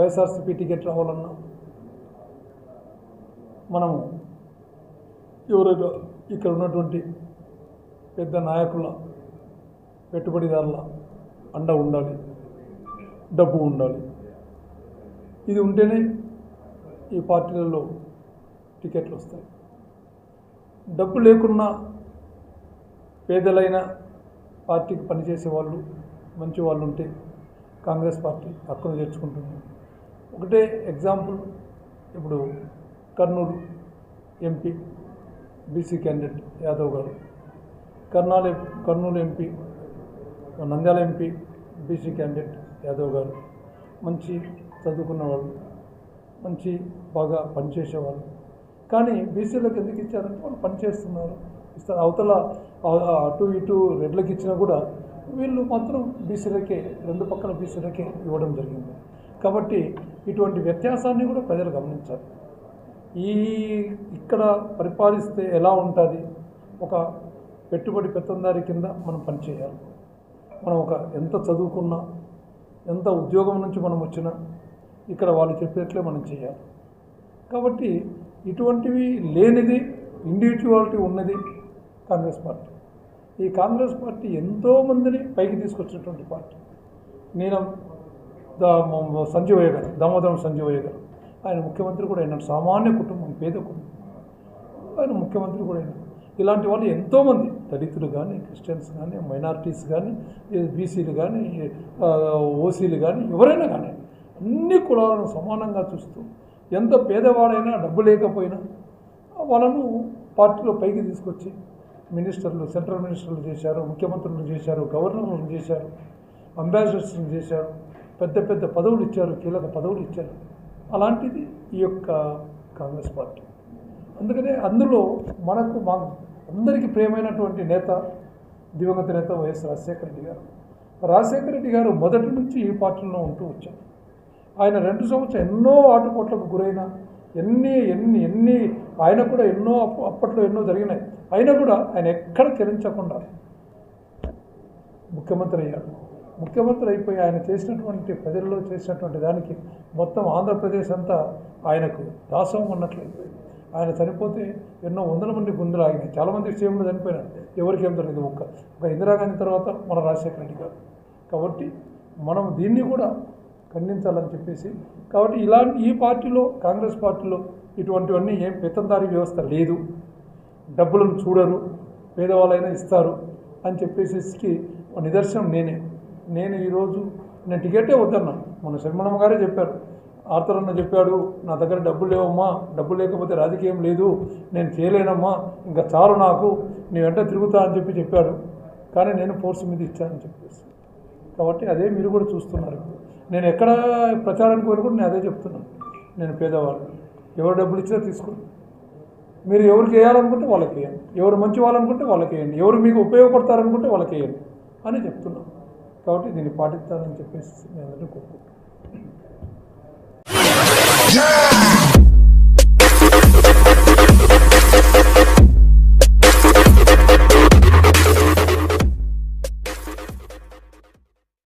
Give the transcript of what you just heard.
YSRCP ticket రావాలన్నా మనము ఎవరైనా ఇక్కడ ఉన్నటువంటి పెద్ద నాయకుల పెట్టుబడిదారుల అండ ఉండాలి డబ్బు ఉండాలి. ఇది ఉంటేనే ఈ పార్టీలలో టికెట్లు వస్తాయి. డబ్బు లేకున్నా పేదలైన పార్టీకి పనిచేసే వాళ్ళు మంచి వాళ్ళు ఉంటే కాంగ్రెస్ పార్టీ హక్కును చేర్చుకుంటుంది ఒకటే ఎగ్జాంపుల్ ఇప్పుడు Kurnool MP BC candidate Yadav గారు. Kurnool Kurnool MP Nandyal MP BC candidate Yadav గారు. మంచి చదువుకున్న వాళ్ళు మంచి బాగా పనిచేసేవాళ్ళు. కానీ బీసీలకు ఎందుకు ఇచ్చారంటే వాళ్ళు పనిచేస్తున్నారు. ఇస్తారు అవతల అటు ఇటు రెడ్లకు ఇచ్చినా కూడా వీళ్ళు మాత్రం బీసీలకే రెండు పక్కల బీసీలకే ఇవ్వడం జరిగింది. కాబట్టి ఇటువంటి వ్యత్యాసాన్ని కూడా ప్రజలు గమనించాలి. ఈ ఇక్కడ పరిపాలిస్తే ఎలా ఉంటుంది? ఒక పెట్టుబడి పెత్తందారి కింద మనం పనిచేయాలి మనం ఒక ఎంత చదువుకున్నా ఎంత ఉద్యోగం నుంచి మనం వచ్చినా ఇక్కడ వాళ్ళు చెప్పేట్లే మనం చేయాలి. కాబట్టి ఇటువంటివి లేనిది ఇండివిజువాలిటీ ఉన్నది కాంగ్రెస్ పార్టీ. ఈ కాంగ్రెస్ పార్టీ ఎంతోమందిని పైకి తీసుకొచ్చినటువంటి పార్టీ. నేను సంజీవయ్య గారు దామోదరం సంజీవయ్య గారు ఆయన ముఖ్యమంత్రి కూడా అయినాడు సామాన్య కుటుంబం పేద కుటుంబం. ఆయన ముఖ్యమంత్రి కూడా అయినాడు ఇలాంటి వాళ్ళు ఎంతోమంది దళితులు కానీ క్రిస్టియన్స్ కానీ మైనారిటీస్ కానీ బీసీలు కానీ ఓసీలు కానీ ఎవరైనా కానీ అన్ని కులాలను సమానంగా చూస్తూ ఎంత పేదవాడైనా డబ్బు లేకపోయినా వాళ్ళను పార్టీలో పైకి తీసుకొచ్చి మినిస్టర్లు సెంట్రల్ మినిస్టర్లు చేశారు ముఖ్యమంత్రులు చేశారు గవర్నర్లు చేశారు అంబాసిడర్స్ని చేశారు. పెద్ద పెద్ద పదవులు ఇచ్చారు కీలక పదవులు ఇచ్చారు. అలాంటిది ఈ యొక్క కాంగ్రెస్ పార్టీ. అందుకనే అందులో మనకు మా అందరికీ ప్రియమైనటువంటి నేత దివంగత నేత వైఎస్ రాజశేఖర రెడ్డి గారు. రాజశేఖర రెడ్డి గారు మొదటి నుంచి ఈ పార్టీలో ఉంటూ వచ్చారు. ఆయన రెండు సంవత్సరం ఎన్నో ఆటుపోట్లకు గురైన ఎన్ని ఎన్ని ఎన్ని ఆయన కూడా ఎన్నో అప్పట్లో ఎన్నో జరిగినాయి. అయినా కూడా ఆయన ఎక్కడ చెల్లించకుండా ముఖ్యమంత్రి అయ్యాడు ముఖ్యమంత్రి అయిపోయి ఆయన చేసినటువంటి ప్రజల్లో చేసినటువంటి దానికి మొత్తం ఆంధ్రప్రదేశ్ అంతా ఆయనకు దాసం ఉన్నట్లయిపోయింది ఆయన చనిపోతే ఎన్నో వందల మంది గుండెలు ఆగినాయి. చాలామంది సీఎంలు చనిపోయినారు. ఎవరికి ఏం తెలియదు. ఒక్క ఒక ఇందిరాగాంధీ తర్వాత మన రాజశేఖర రెడ్డి గారు. కాబట్టి మనం దీన్ని కూడా ఖండించాలని చెప్పేసి కాబట్టి ఇలాంటి ఈ పార్టీలో కాంగ్రెస్ పార్టీలో ఇటువంటివన్నీ ఏం పెత్తందారీ వ్యవస్థ లేదు. డబ్బులను చూడరు పేదవాళ్ళైనా ఇస్తారు అని చెప్పేసి నిదర్శనం నేనే. నేను ఈరోజు నేను టికెటే వద్దన్నా. మన శర్మణమ్మ గారే చెప్పారు. ఆర్థర్ అన్న చెప్పాడు నా దగ్గర డబ్బులు లేవమ్మా డబ్బులు లేకపోతే రాజకీయం లేదు నేను చేయలేనమ్మా ఇంకా చాలు నాకు నీ వెంట తిరుగుతా అని చెప్పి చెప్పాడు. కానీ నేను ఫోర్స్ మీద ఇచ్చానని చెప్పేసి. కాబట్టి అదే మీరు కూడా చూస్తున్నారు. నేను ఎక్కడ ప్రచారానికి పోయినా కూడా నేను అదే చెప్తున్నాను. నేను పేదవాళ్ళు ఎవరు డబ్బులు ఇచ్చినా తీసుకోండి మీరు ఎవరికి వేయాలనుకుంటే వాళ్ళకి వేయండి ఎవరు మంచి వాళ్ళనుకుంటే వాళ్ళకి వేయండి ఎవరు మీకు ఉపయోగపడతారనుకుంటే వాళ్ళకి వేయండి అని చెప్తున్నాను. కాబట్టి దీన్ని పాటిస్తానని చెప్పేసి నేను అందరూ కోరుకుంటున్నాను